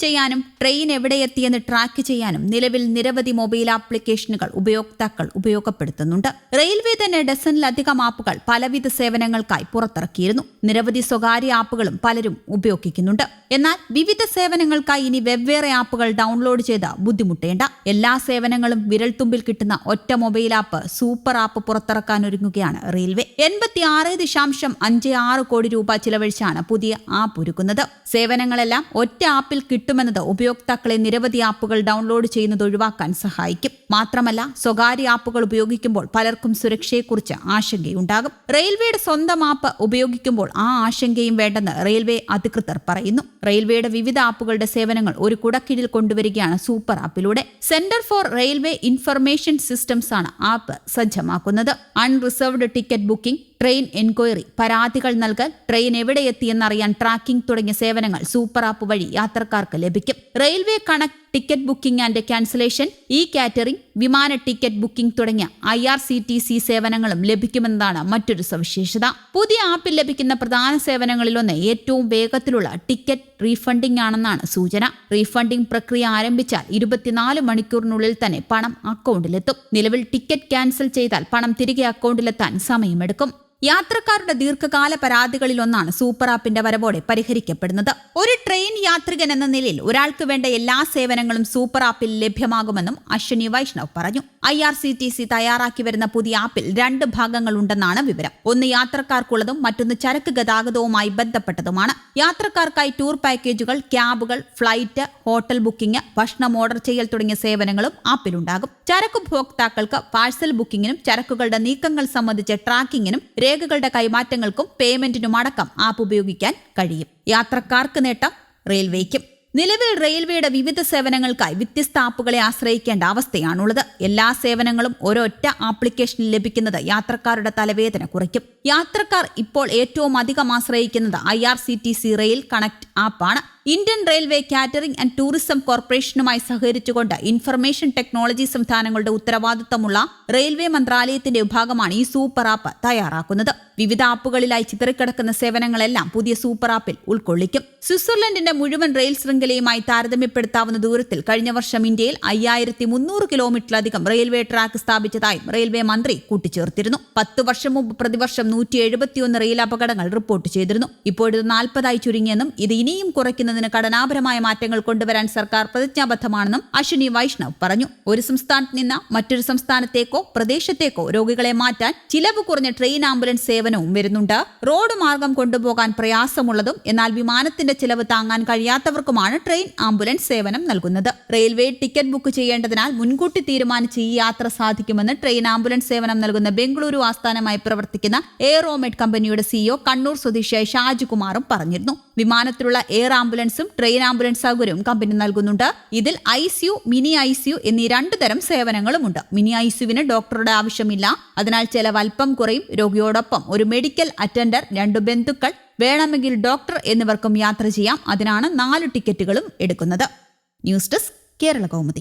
ചെയ്യാനും train എവിടെയെത്തിയെന്ന് track ചെയ്യാനും നിലവിൽ നിരവധി മൊബൈൽ ആപ്ലിക്കേഷനുകൾ ഉപയോക്താക്കൾ ഉപയോഗപ്പെടുത്തുന്നുണ്ട്. റെയിൽവേ തന്നെ ഡസനിലധികം ആപ്പുകൾ പലവിധ സേവനങ്ങൾക്കായി പുറത്തിറക്കിയിരുന്നു. നിരവധി സ്വകാര്യ ആപ്പുകളും പലരും ഉപയോഗിക്കുന്നുണ്ട്. എന്നാൽ വിവിധ സേവനങ്ങൾക്കായി ഇനി വെവ്വേറെ ആപ്പുകൾ ഡൗൺലോഡ് ചെയ്ത് ബുദ്ധിമുട്ടേണ്ട. എല്ലാ സേവനങ്ങളും വിരൽത്തുമ്പിൽ കിട്ടുന്ന ഒറ്റ മൊബൈൽ ആപ്പ് സൂപ്പർ ആപ്പ് പുറത്തിറക്കാൻ ഒരുങ്ങുകയാണ് റെയിൽവേ എൺപത്തി ആറ് ദശാംശം അഞ്ച് ആറ് കോടി രൂപ ചിലവഴിച്ചാണ് പുതിയ ആപ്പ് ഒരുക്കുന്നത്. സേവനങ്ങളെല്ലാം ഒറ്റ ആപ്പിൽ കിട്ടുമെന്നത് ഉപയോക്താക്കളെ നിരവധി ആപ്പുകൾ ഡൗൺലോഡ് ചെയ്യുന്നത് ഒഴിവാക്കാൻ സഹായിക്കും. മാത്രമല്ല സ്വകാര്യ ആപ്പുകൾ ഉപയോഗിക്കുമ്പോൾ പലർക്കും സുരക്ഷയെക്കുറിച്ച് ആശങ്കയുണ്ടാകും. റെയിൽവേയുടെ സ്വന്തം ആപ്പ് ഉപയോഗിക്കുമ്പോൾ ആ ആശങ്കയും വേണ്ടെന്ന് റെയിൽവേ അധികൃതർ പറയുന്നു. റെയിൽവേയുടെ വിവിധ ആപ്പുകളുടെ സേവനങ്ങൾ ഒരു കുടക്കീഴിൽ കൊണ്ടുവരികയാണ് സൂപ്പർ ആപ്പിലൂടെ. Centre for railway information systems ആണ് app സജ്ജമാക്കുന്നത്. Unreserved ticket booking train enquiry. പരാതികൾ നൽകൽ ട്രെയിൻ എവിടെ എത്തിയെന്നറിയാൻ ട്രാക്കിംഗ് തുടങ്ങിയ സേവനങ്ങൾ സൂപ്പർ ആപ്പ് വഴി യാത്രക്കാർക്ക് ലഭിക്കും. Railway connect ticket booking and cancellation e catering വിമാന ടിക്കറ്റ് ബുക്കിംഗ് തുടങ്ങിയ I R C T C സേവനങ്ങളും ലഭിക്കുമെന്നതാണ് മറ്റൊരു സവിശേഷത. പുതിയ ആപ്പിൽ ലഭിക്കുന്ന പ്രധാന സേവനങ്ങളിലൊന്ന് ഏറ്റവും വേഗത്തിലുള്ള ടിക്കറ്റ് റീഫണ്ടിംഗ് ആണെന്നാണ് സൂചന. റീഫണ്ടിംഗ് പ്രക്രിയ ആരംഭിച്ചാൽ ഇരുപത്തിനാല് മണിക്കൂറിനുള്ളിൽ തന്നെ പണം അക്കൗണ്ടിലെത്തും. നിലവിൽ ടിക്കറ്റ് ക്യാൻസൽ ചെയ്താൽ പണം തിരികെ അക്കൗണ്ടിലെത്താൻ സമയമെടുക്കും. യാത്രക്കാരുടെ ദീർഘകാല പരാതികളിൽ ഒന്നാണ് സൂപ്പർ ആപ്പിന്റെ വരവോടെ പരിഹരിക്കപ്പെടുന്നത്. ഒരു ട്രെയിൻ യാത്രികൻ എന്ന നിലയിൽ ഒരാൾക്ക് വേണ്ട എല്ലാ സേവനങ്ങളും സൂപ്പർ ആപ്പിൽ ലഭ്യമാകുമെന്നും അശ്വിനി വൈഷ്ണവ് പറഞ്ഞു. I R C T C തയ്യാറാക്കി വരുന്ന പുതിയ ആപ്പിൽ രണ്ട് ഭാഗങ്ങളുണ്ടെന്നാണ് വിവരം. ഒന്ന് യാത്രക്കാർക്കുള്ളതും മറ്റൊന്ന് ചരക്ക് ഗതാഗതവുമായി ബന്ധപ്പെട്ടതുമാണ്. യാത്രക്കാർക്കായി ടൂർ പാക്കേജുകൾ ക്യാബുകൾ ഫ്ലൈറ്റ് ഹോട്ടൽ ബുക്കിംഗ് ഭക്ഷണം ഓർഡർ ചെയ്യൽ തുടങ്ങിയ സേവനങ്ങളും ആപ്പിലുണ്ടാകും. ചരക്ക് ഉപഭോക്താക്കൾക്ക് പാഴ്സൽ ബുക്കിംഗിനും ചരക്കുകളുടെ നീക്കങ്ങൾ സംബന്ധിച്ച ട്രാക്കിങ്ങിനും രേഖകളുടെ കൈമാറ്റങ്ങൾക്കും പേയ്മെന്റിനും അടക്കം ആപ്പ് ഉപയോഗിക്കാൻ കഴിയും. യാത്രക്കാർക്ക് നേട്ടം റെയിൽവേക്കും നിലവിൽ റെയിൽവേയുടെ വിവിധ സേവനങ്ങൾക്കായി വ്യത്യസ്ത ആപ്പുകളെ ആശ്രയിക്കേണ്ട അവസ്ഥയാണുള്ളത്. എല്ലാ സേവനങ്ങളും ഒരൊറ്റ ആപ്ലിക്കേഷനിൽ ലഭിക്കുന്നത് യാത്രക്കാരുടെ തലവേദന കുറയ്ക്കും. യാത്രക്കാർ ഇപ്പോൾ ഏറ്റവും അധികം ആശ്രയിക്കുന്നത് ഐ റെയിൽ കണക്ട് ആപ്പാണ്. Indian railway catering and tourism കോർപ്പറേഷനുമായി സഹകരിച്ചുകൊണ്ട് ഇൻഫർമേഷൻ ടെക്നോളജി സംവിധാനങ്ങളുടെ ഉത്തരവാദിത്തമുള്ള റെയിൽവേ മന്ത്രാലയത്തിന്റെ വിഭാഗമാണ് ഈ സൂപ്പർ ആപ്പ് തയ്യാറാക്കുന്നത്. വിവിധ ആപ്പുകളിലായി ചിതറിക്കിടക്കുന്ന സേവനങ്ങളെല്ലാം പുതിയ സൂപ്പർ ആപ്പിൽ ഉൾക്കൊള്ളിക്കും. സ്വിറ്റ്സർലൻഡിന്റെ മുഴുവൻ റെയിൽ ശൃംഖലയുമായി താരതമ്യപ്പെടുത്താവുന്ന ദൂരത്തിൽ കഴിഞ്ഞ വർഷം ഇന്ത്യയിൽ അയ്യായിരത്തി മുന്നൂറ് കിലോമീറ്ററിലധികം റെയിൽവേ ട്രാക്ക് സ്ഥാപിച്ചതായും റെയിൽവേ മന്ത്രി കൂട്ടിച്ചേർത്തിരുന്നു. പത്ത് വർഷം മുമ്പ് പ്രതിവർഷം നൂറ്റി എഴുപത്തിയൊന്ന് റെയിൽ അപകടങ്ങൾ റിപ്പോർട്ട് ചെയ്തിരുന്നു. ഇപ്പോഴിത് നാൽപ്പതായി ചുരുങ്ങിയെന്നും ഇത് ഇനിയും കുറയ്ക്കുന്നതിന് ഘടനാപരമായ മാറ്റങ്ങൾ കൊണ്ടുവരാൻ സർക്കാർ പ്രതിജ്ഞാബദ്ധമാണെന്നും അശ്വിനി വൈഷ്ണവ് പറഞ്ഞു. ഒരു സംസ്ഥാനത്ത് നിന്ന് മറ്റൊരു സംസ്ഥാനത്തേക്കോ പ്രദേശത്തേക്കോ രോഗികളെ മാറ്റാൻ ചിലവ് കുറഞ്ഞ ട്രെയിൻ ആംബുലൻസ് സേവനവും വരുന്നുണ്ട്. റോഡ് മാർഗം കൊണ്ടുപോകാൻ പ്രയാസമുള്ളതും എന്നാൽ വിമാനത്തിന്റെ ചിലവ് താങ്ങാൻ കഴിയാത്തവർക്കുമാണ് ട്രെയിൻ ആംബുലൻസ് സേവനം നൽകുന്നത്. റെയിൽവേ ടിക്കറ്റ് ബുക്ക് ചെയ്യേണ്ടതിനാൽ മുൻകൂട്ടി തീരുമാനിച്ച് ഈ യാത്ര സാധിക്കുമെന്ന് ട്രെയിൻ ആംബുലൻസ് സേവനം നൽകുന്ന ബംഗളൂരു ആസ്ഥാനമായി പ്രവർത്തിക്കുന്ന എയറോമെഡ് കമ്പനിയുടെ സിഇഒ കണ്ണൂർ സ്വദേശിയായ ഷാജികുമാറും പറഞ്ഞിരുന്നു. വിമാനത്തിലുള്ള എയർ ആംബുലൻസും ട്രെയിൻ ആംബുലൻസ് സൗകര്യവും കമ്പനി നൽകുന്നുണ്ട്. ഇതിൽ I C U mini I C U എന്നീ രണ്ടു തരം സേവനങ്ങളുമുണ്ട്. മിനി ഐ സിയുവിന് ഡോക്ടറുടെ ആവശ്യമില്ല. അതിനാൽ ചെലവ് അല്പം കുറയും. രോഗിയോടൊപ്പം ഒരു മെഡിക്കൽ അറ്റൻഡർ രണ്ടു ബന്ധുക്കൾ വേണമെങ്കിൽ ഡോക്ടർ എന്നിവർക്കും യാത്ര ചെയ്യാം. അതിനാണ് നാല് ടിക്കറ്റുകളും എടുക്കുന്നത്. News desk Kerala Kaumudi.